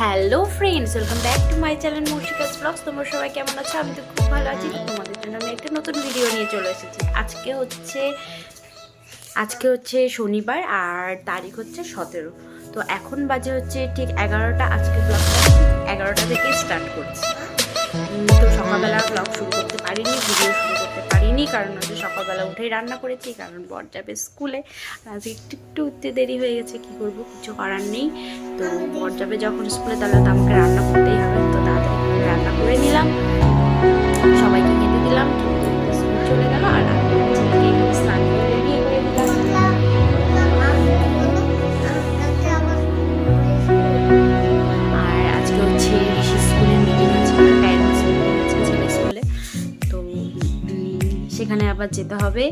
Hello friends welcome back to my channel মর্শিকাস blogs তোমরা সবাই কেমন আছো? আমি তো খুব ভালো আছি। তোমাদের জন্য আমি একটা নতুন ভিডিও নিয়ে চলে এসেছি। আজকে হচ্ছে আজকে হচ্ছে শনিবার আর তারিখ হচ্ছে সতেরো। তো এখন বাজে হচ্ছে ঠিক এগারোটা। আজকে ব্লগটা এগারোটা থেকে স্টার্ট করছি। তো সকালবেলা ব্লগ শুরু করতে পারিনি ভিডিও শুরু পারিনি, কারণ হচ্ছে সকালবেলা উঠেই রান্না করেছি, কারণ বর যাবে স্কুলে। আজকে একটু একটু উঠতে দেরি হয়ে গেছে, কি করব, কিছু করার নেই। তো বর যাবে যখন স্কুলে, তাহলে তো আমাকে রান্না করতেই হবে। তো তাড়াতাড়ি রান্না করে নিলাম। সবাইকে খেতে দিলাম চলে গেল, আর আবার যেতে হবে।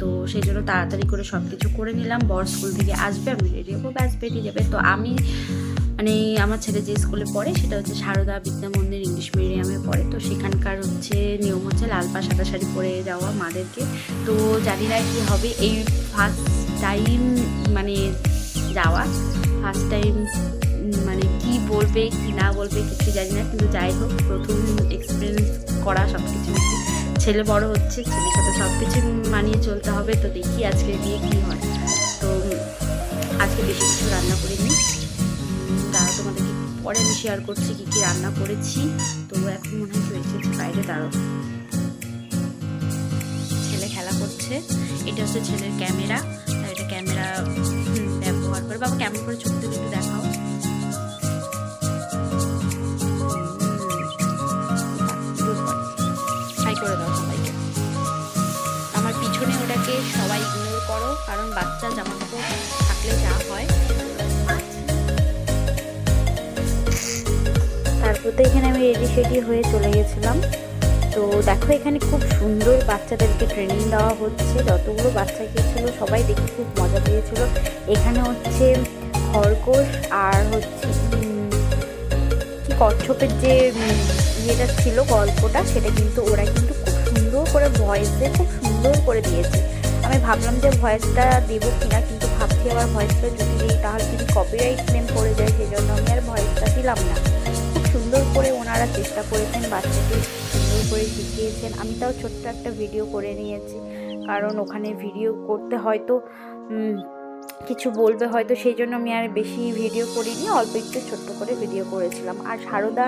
তো সেই জন্য তাড়াতাড়ি করে সব কিছু করে নিলাম। বর স্কুল থেকে আসবে, আমি রেডি হব, ব্যাস বেরিয়ে যাবে। তো আমি মানে আমার ছেলে যে স্কুলে পড়ে সেটা হচ্ছে সারদা বিদ্যা মন্দির ইংলিশ মিডিয়ামে পড়ে। তো সেখানকার হচ্ছে নিয়ম হচ্ছে লাল পা সাদা শাড়ি পরে যাওয়া মাদেরকে। তো জানি না কি হবে। এই ফার্স্ট টাইম মানে যাওয়া। ফার্স্ট টাইম মানে কি বলবে, কি না বলবে কিছু জানি না। কিন্তু যাই হোক, প্রথম এক্সপিরিয়েন্স করা সব কিছু ছেলে বড় হচ্ছে, ছেলের সাথে সব কিছু মানিয়ে চলতে হবে, তো দেখি আজকে গিয়ে কী হয়। তো আজকে বেশি কিছু রান্না করিনি। তারা তোমাদেরকে পরে আমি শেয়ার করছি কী কী রান্না করেছি। তো এখন মনে হয় এসেছে বাইরে দাঁড়ো ছেলে খেলা করছে। এটা হচ্ছে ছেলের ক্যামেরা এটা ক্যামেরা ব্যবহার করে বাবা কেমন করে ছবি তুলে একটু সবাই ইগনোর করো কারণ বাচ্চা জামা কাপড় থাকলে যা হয়। তারপর তো এখানে আমি রেডি সেডি হয়ে চলে গেছিলাম। তো দেখো এখানে খুব সুন্দর বাচ্চাদেরকে ট্রেনিং দেওয়া হচ্ছে। যতগুলো বাচ্চা গিয়েছিল, সবাই দেখে খুব মজা পেয়েছিল। এখানে হচ্ছে খরগোশ আর হচ্ছে কি কচ্ছপের যে ইয়েটা ছিল গল্পটা, সেটা কিন্তু ওরা কিন্তু খুব সুন্দর করে ভয়েসে খুব সুন্দর করে দিয়েছে। আমি ভাবলাম যে ভয়েসটা দেবো কিনা, কিন্তু ভাবছি আবার ভয়েসটা যদি দিই, তাহলে যদি কপিরাইট ক্লেম পড়ে যায় সেই জন্য আমি আর ভয়েসটা দিলাম না। খুব সুন্দর করে ওনারা চেষ্টা করেছেন, বাচ্চাকে সুন্দর করে শিখিয়েছেন। আমি তাও ছোট্ট একটা ভিডিও করে নিয়েছি, কারণ ওখানে ভিডিও করতে হয়তো কিছু বলবে হয়তো, সেই জন্য আমি আর বেশি ভিডিও করিনি, অল্প একটু ছোট্ট করে ভিডিও করেছিলাম। আর সারদা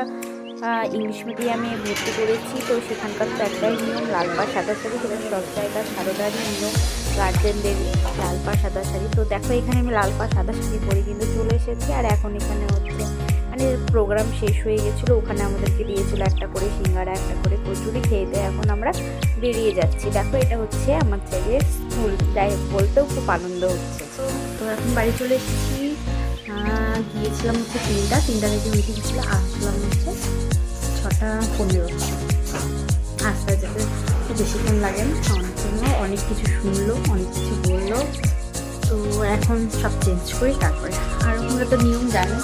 ইংলিশ মিডিয়ামে ভর্তি করেছি। তো সেখানকার তো একটাই নিয়ম, লাল পা, সাদা শাড়ি। সেটা সব জায়গায় সারদারই নিয়ম। গার্জেনদের লাল পা, সাদা শাড়ি। তো দেখো, এখানে আমি লাল পা, সাদা শাড়ি পরে কিন্তু চলে এসেছি। আর এখন এখানে হচ্ছে মানে প্রোগ্রাম শেষ হয়ে গেছিল। ওখানে আমাদেরকে দিয়েছিল একটা করে সিঙ্গারা, একটা করে কচুরি। খেয়ে দিয়ে এখন আমরা বেরিয়ে যাচ্ছি। দেখো, এটা হচ্ছে আমার ছেলের স্কুল যাই বলতেও খুব আনন্দ হচ্ছে। তো এখন বাড়ি চলে এসেছি। গিয়েছিলাম হচ্ছে তিনটা। তিনটা থেকে মিটিং ছিল, আসলাম হচ্ছে ছটা পনেরো আসতে যেতে বেশিক্ষণ লাগে না। খাওয়ানোর জন্য অনেক কিছু শুনলো, অনেক কিছু বলল। তো এখন সব চেঞ্জ করি, তারপরে আর ওখানে তো নিয়ম জানো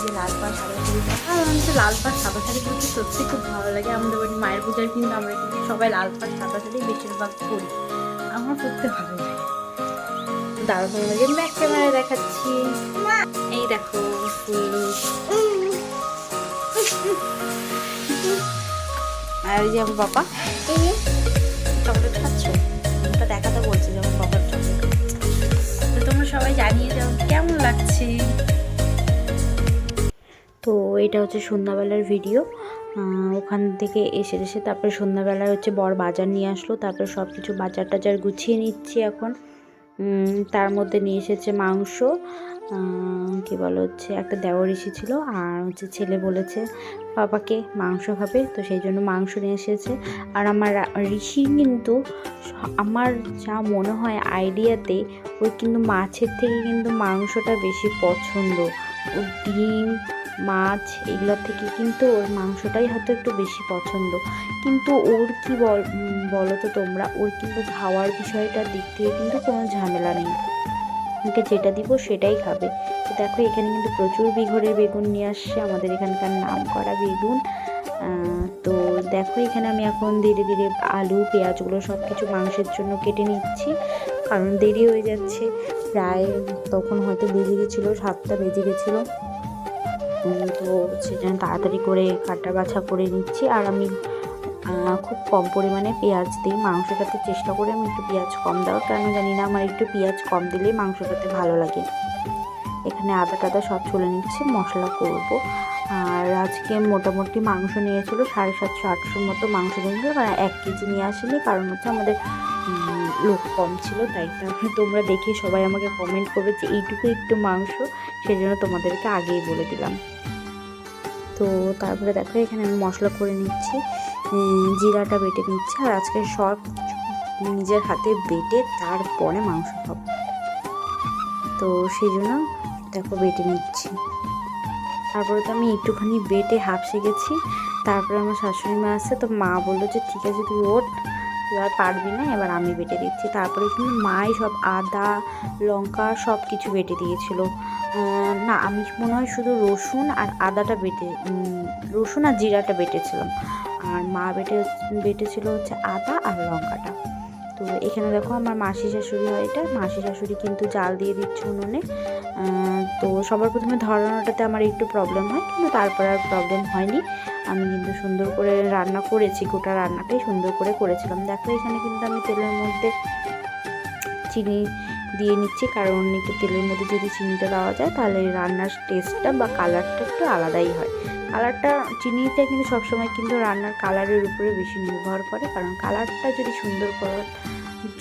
যে লাল পাড়, সাদা শাড়ি আর আমার হচ্ছে লাল পাড়, সাদা শাড়ি পরতে সত্যি খুব ভালো লাগে। আমাদের বাড়ি মায়ের পূজার কিন্তু আমরা কিন্তু সবাই লাল পাড়, সাদা শাড়ি বেশিরভাগ করি আমার পরতে ভালো লাগে। দাঁড়া তোমাদেরকে ব্যাক ক্যামেরায় দেখাচ্ছি। এই দেখো, ফুল। আর এই যে আমার বাবা চকলেট খাচ্ছ? ওটা দেখাতে বলছে যেমন বাবার চকলেট তো তোমরা সবাই জানিয়ে যাও কেমন লাগছে? তো এটা হচ্ছে সন্ধ্যাবেলার ভিডিও ওখান থেকে এসে এসে তারপরে সন্ধ্যাবেলায় হচ্ছে বর বাজার নিয়ে আসলো। তারপরে সব কিছু বাজার টাজার গুছিয়ে নিচ্ছি এখন। তার মধ্যে নিয়ে এসেছে মাংস। কি বলো হচ্ছে, একটা দেওয়ার এসেছিল আর হচ্ছে ছেলে বলেছে বাবাকে মাংস খাবে, তো সেই জন্য মাংস নিয়ে এসেছে। আর আমার ঋষি কিন্তু আমার যা মনে হয় আইডিয়াতে ওই কিন্তু মাছের থেকে কিন্তু মাংসটা বেশি পছন্দ। ওর ডিম, মাছ এগুলোর থেকে কিন্তু ওর মাংসটাই হয়তো একটু বেশি পছন্দ। কিন্তু ওর কি বল বলো তো তোমরা, ওর কিন্তু খাওয়ার বিষয়টার দিক থেকে কিন্তু কোনো ঝামেলা নেই। ওকে যেটা দিব সেটাই খাবে। তো দেখো, এখানে কিন্তু প্রচুর বিঘরের বেগুন নিয়ে আসছে, আমাদের এখানকার নাম করা বেগুন তো দেখো, এখানে আমি এখন ধীরে ধীরে আলু, পেঁয়াজগুলো সব কিছু মাংসের জন্য কেটে নিচ্ছি। কারণ দেরি হয়ে যাচ্ছে, প্রায় তখন হয়তো বেজে গেছিল সাতটা বেজে গেছিল। তো সেজন্য তাড়াতাড়ি করে কাটা বাছা করে নিচ্ছি। আর আমি খুব কম পরিমাণে পেঁয়াজ দিই মাংসটাতে চেষ্টা করি। আমি একটু পেঁয়াজ কম দেওয়ার কেন জানি না, আমার একটু পেঁয়াজ কম দিলেই মাংসটাতে ভালো লাগে। এখানে আদা টাদা সব ছুলে নিচ্ছি, মশলা করব। আর আজকে মোটামুটি মাংস নিয়েছিল সাড়ে সাতশো, আটশোর মতো মাংস নিয়েছিল কারণ এক কেজি নিয়ে আসেনি, কারণ হচ্ছে আমাদের লোক কম ছিল, তাই তোমরা দেখে সবাই আমাকে কমেন্ট করবে যে এইটুকু একটু মাংস সেই জন্য তোমাদেরকে আগেই বলে দিলাম। তো তারপরে দেখো, এখানে আমি মশলা করে নিচ্ছি। জিরাটা বেটে নিচ্ছি। আর আজকে সব নিজের হাতে বেটে তারপরে মাংস খাব। তো সেই জন্য দেখো বেটে নিচ্ছি। তারপরে তো আমি একটুখানি বেটে হাফসে গেছি তারপরে আমার শাশুড়ি মা আছে, তো মা বলল যে, ঠিক আছে, তুই ওঠ। তুই আর পারবি না, এবার আমি বেটে দিচ্ছি। তারপরে কিন্তু মাই সব আদা, লঙ্কা সব কিছু বেটে দিয়েছিল। না, আমি মনে হয় শুধু রসুন আর আদাটা বেটে রসুন আর জিরাটা বেটেছিলাম। আর মা বেটে, বেটেছিল হচ্ছে আদা আর লঙ্কাটা। তো এখানে দেখো আমার মাসি শাশুড়ি হয় এটা। মাসি শাশুড়ি কিন্তু জাল দিয়ে দিচ্ছে উনুনে। তো সবার প্রথমে ধরানোটাতে আমার একটু প্রবলেম হয়, কিন্তু তারপর আর প্রবলেম হয়নি। আমি কিন্তু সুন্দর করে রান্না করেছি, গোটা রান্নাটাই সুন্দর করে করেছিলাম। দেখো এখানে কিন্তু আমি তেলের মধ্যে চিনি দিয়ে নিচ্ছি, কারণ একটু তেলের মধ্যে যদি চিনিটা দেওয়া যায়, তাহলে রান্নার টেস্টটা বা কালারটা একটু আলাদাই হয়। কালারটা চিনিটা কিন্তু সবসময় কিন্তু রান্নার কালারের উপরে বেশি নির্ভর করে, কারণ কালারটা যদি সুন্দর করার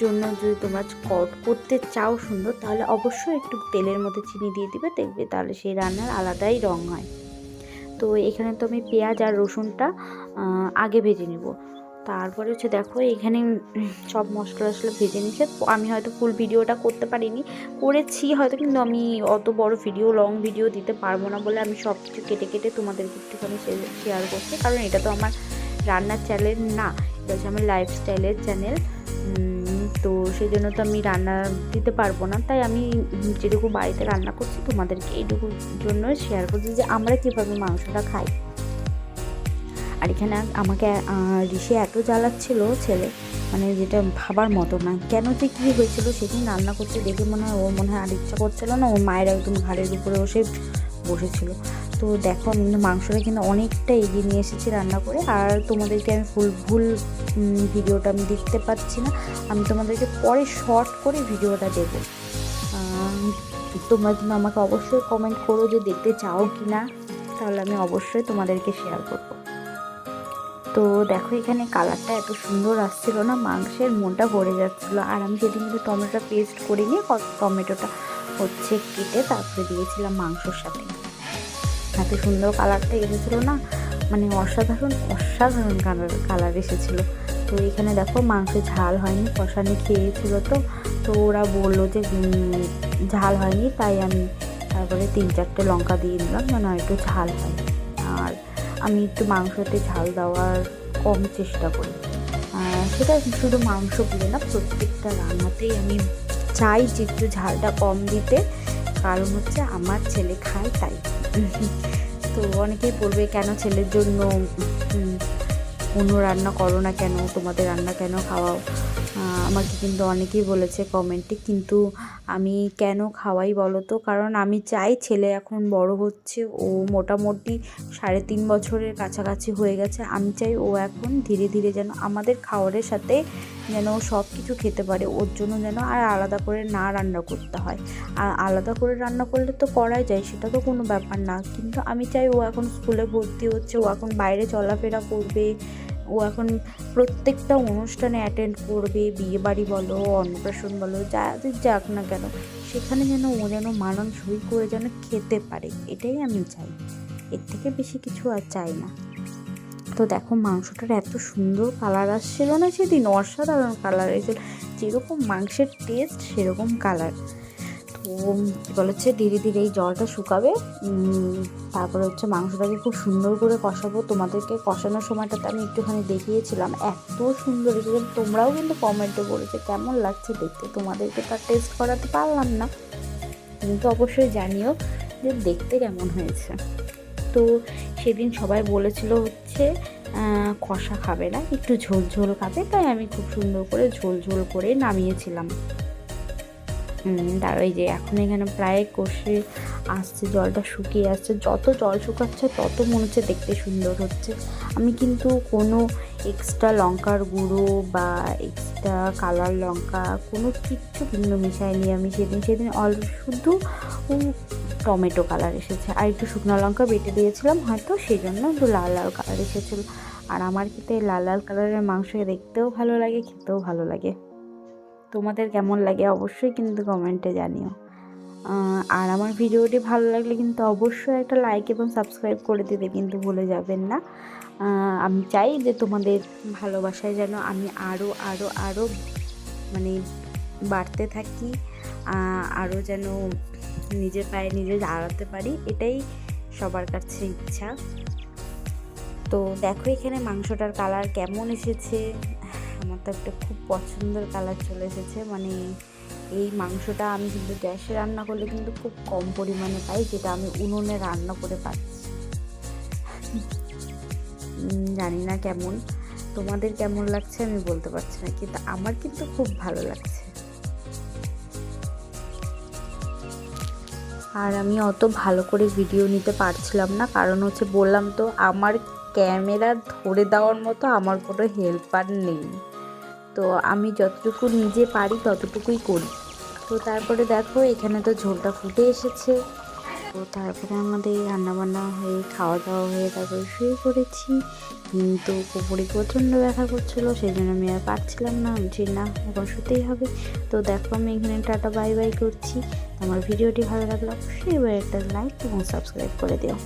জন্য যদি তোমরা কট করতে চাও সুন্দর, তাহলে অবশ্যই একটু তেলের মধ্যে চিনি দিয়ে দিবে, দেখবে তাহলে সেই রান্নার আলাদাই রঙ হয়। তো এখানে তো আমি পেঁয়াজ আর রসুনটা আগে ভেজে নেব। তারপরে হচ্ছে দেখো এখানে সব মশলা টশলা ভেজে নিচ্ছে আমি হয়তো ফুল ভিডিওটা করতে পারিনি। করেছি হয়তো, কিন্তু আমি অত বড় ভিডিও লং ভিডিও দিতে পারব না বলে আমি সব কিছু কেটে কেটে তোমাদেরকে একটুখানি শেয়ার করছি। কারণ এটা তো আমার রান্নার চ্যানেল না, এটা হচ্ছে আমার লাইফস্টাইলের চ্যানেল তো সেই জন্য তো আমি রান্না দিতে পারব না। তাই আমি যেটুকু বাড়িতে রান্না করছি তোমাদেরকে এইটুকুর জন্য শেয়ার করছি যে আমরা কীভাবে মাংসটা খাই। আর এখানে আমাকে ঋষি এত জ্বালাচ্ছিল ছেলে মানে যেটা ভাবার মতো না। কেন যে কী হয়েছিল সেদিন রান্না করতে দেখে মনে হয় ও মনে হয় আর ইচ্ছা করছিল না ওর মায়ের একদম ঘাড়ের উপরে বসে, বসেছিল। তো দেখো আমি মাংসটা কিন্তু অনেকটা এগিয়ে নিয়ে এসেছি রান্না করে। আর তোমাদেরকে আমি ফুল, ভুল ভিডিওটা আমি দেখতে পাচ্ছি না। আমি তোমাদেরকে পরে শর্ট করে ভিডিওটা দেবো। তোমরা কিন্তু আমাকে অবশ্যই কমেন্ট করো যে দেখতে চাও কি না তাহলে আমি অবশ্যই তোমাদেরকে শেয়ার করব। তো দেখো এখানে কালারটা এত সুন্দর আসছিল না, মাংসের মনটা ভরে যাচ্ছিল। আর আমি সেদিন কিন্তু টমেটো পেস্ট করে নিয়ে টমেটোটা হচ্ছে কেটে তারপরে দিয়েছিলাম মাংসর সাথে। এত সুন্দর কালারটা এসেছিল না মানে অসাধারণ অসাধারণ কালার কালার এসেছিল। তো এখানে দেখো মাংস ঝাল হয়নি, কষানি খেয়েছিল তো তো ওরা বলল যে ঝাল হয়নি, তাই আমি তারপরে তিন চারটে লঙ্কা দিয়ে দিলাম, যেন একটু ঝাল হয়। আমি একটু মাংসতে ঝাল দেওয়ার কম চেষ্টা করি। সেটা শুধু মাংস বলে না, প্রত্যেকটা রান্নাতেই আমি চাই যে একটু ঝালটা কম দিতে। কারণ হচ্ছে আমার ছেলে খায় তাই। তো অনেকেই বলবে, কেন ছেলের জন্য অন্য রান্না করো না কেন? তোমাদের রান্না কেন খাওয়াও? আমাকে কিন্তু অনেকেই বলেছে কমেন্টে, কিন্তু আমি কেন খাওয়াই বলো তো? কারণ আমি চাই ছেলে এখন বড় হচ্ছে, ও মোটামুটি সাড়ে তিন বছরের কাছাকাছি হয়ে গেছে, আমি চাই ও এখন ধীরে ধীরে যেন আমাদের খাবারের সাথে যেন সব কিছু খেতে পারে, ওর জন্য যেন আর আলাদা করে না রান্না করতে হয়। আর আলাদা করে রান্না করলে তো করাই যায়, সেটা তো কোনো ব্যাপার না, কিন্তু আমি চাই ও এখন স্কুলে ভর্তি হচ্ছে, ও এখন বাইরে চলাফেরা করবে ও এখন প্রত্যেকটা অনুষ্ঠানে অ্যাটেন্ড করবে, বিয়েবাড়ি বলো, অন্নপ্রাশন বলো, যা যাক না কেন, সেখানে যেন ও যেন মানানসই করে যেন খেতে পারে, এটাই আমি চাই। এর থেকে বেশি কিছু আর চাই না। তো দেখো মাংসটার এত সুন্দর কালার আসছিল না সেদিন, অসাধারণ কালার এসেছিল যেরকম মাংসের টেস্ট সেরকম কালার কী বলে হচ্ছে, ধীরে ধীরে এই জলটা শুকাবে। তারপরে হচ্ছে মাংসটাকে খুব সুন্দর করে কষাবো। তোমাদেরকে কষানোর সময়টাতে আমি একটুখানি দেখিয়েছিলাম। এত সুন্দর এসেছিল তোমরাও কিন্তু কমেন্টে বলেছে কেমন লাগছে দেখতে। তোমাদেরকে তার টেস্ট করাতে পারলাম না। কিন্তু অবশ্যই জানিও যে দেখতে কেমন হয়েছে। তো সেদিন সবাই বলেছিল হচ্ছে কষা খাবে না, একটু ঝোল ঝোল খাবে। তাই আমি খুব সুন্দর করে ঝোল ঝোল করে নামিয়েছিলাম। তার ওই যে এখন এখানে প্রায় কষে আসছে, জলটা শুকিয়ে আসছে। যত জল শুকাচ্ছে, তত মনে হচ্ছে দেখতে সুন্দর হচ্ছে। আমি কিন্তু কোনো এক্সট্রা লঙ্কার গুঁড়ো বা এক্সট্রা কালার লঙ্কা কোনো কিচ্ছু কিন্তু মিশাইনি আমি সেদিন। সেদিন অল শুধু টমেটো কালার এসেছে। আর একটু শুকনো লঙ্কা বেটে দিয়েছিলাম হয়তো সেই জন্য একটু লাল লাল কালার এসেছিল। আর আমার খেতে লাল লাল কালারের মাংস দেখতেও ভালো লাগে, খেতেও ভালো লাগে। তোমাদের কেমন লাগে অবশ্যই কিন্তু কমেন্টে জানিও। আর আমার ভিডিওটি ভালো লাগলে কিন্তু অবশ্যই একটা লাইক এবং সাবস্ক্রাইব করে দিতে কিন্তু ভুলে যাবেন না। আমি চাই যে তোমাদের ভালোবাসায় যেন আমি আরও আরও আরও মানে বাড়তে থাকি আরও যেন নিজের পায়ে নিজে দাঁড়াতে পারি, এটাই সবার কাছে ইচ্ছা। তো দেখো এখানে মাংসটার কালার কেমন এসেছে আমার তো একটা খুব পছন্দের কালার চলে এসেছে। মানে এই মাংসটা আমি কিন্তু গ্যাসে রান্না করলে কিন্তু খুব কম পরিমাণে পাই, যেটা আমি উনুনে রান্না করে পাচ্ছি। জানি না কেমন। তোমাদের কেমন লাগছে আমি বলতে পারছি না, কিন্তু আমার কিন্তু খুব ভালো লাগছে। আর আমি অত ভালো করে ভিডিও নিতে পারছিলাম না, কারণ হচ্ছে বললাম তো, আমার ক্যামেরা ধরে দেওয়ার মতো আমার কোনো হেল্পার নেই। তো আমি যতটুকু নিজে পারি ততটুকুই করি। তো তারপরে দেখো, এখানে তো ঝোলটা ফুটে এসেছে। তো তারপরে আমাদের রান্নাবান্না হয়ে খাওয়া দাওয়া হয়ে তারপরে শুয়ে পড়েছি। কিন্তু কুপুরি প্রচণ্ড ব্যথা করছিল সেই জন্য আমি আর পারছিলাম না। যে না, এখন শুতেই হবে। তো দেখো, আমি এখানে টাটা, বাই বাই করছি। আমার ভিডিওটি ভালো লাগলে অবশ্যই এবার একটা লাইক এবং সাবস্ক্রাইব করে দিও।